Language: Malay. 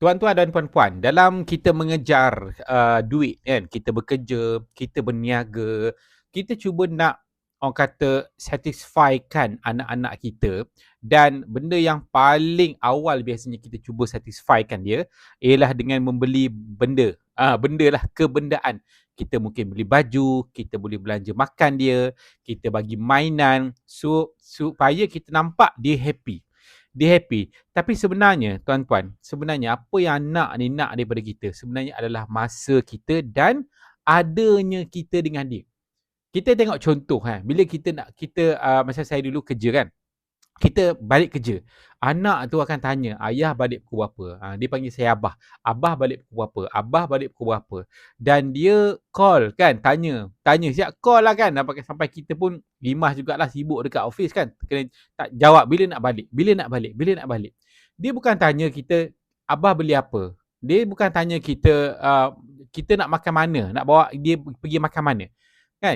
Tuan-tuan dan puan-puan, dalam kita mengejar uh, duit kan, kita bekerja, kita berniaga, kita cuba nak orang kata satisfykan anak-anak kita dan benda yang paling awal biasanya kita cuba satisfykan dia ialah dengan membeli benda. Ah uh, benda lah kebendaan. Kita mungkin beli baju, kita boleh belanja makan dia, kita bagi mainan so, supaya kita nampak dia happy dia happy. Tapi sebenarnya, tuan-tuan, sebenarnya apa yang nak ni nak daripada kita sebenarnya adalah masa kita dan adanya kita dengan dia. Kita tengok contoh ha, bila kita nak kita uh, masa saya dulu kerja kan kita balik kerja. Anak tu akan tanya, ayah balik pukul berapa? Ha, dia panggil saya abah. Abah balik pukul berapa? Abah balik pukul berapa? Dan dia call kan, tanya. Tanya, siap call lah kan. Sampai kita pun limas jugalah sibuk dekat office kan. Kena tak jawab bila nak balik. Bila nak balik? Bila nak balik? Dia bukan tanya kita, abah beli apa? Dia bukan tanya kita, uh, kita nak makan mana? Nak bawa dia pergi makan mana?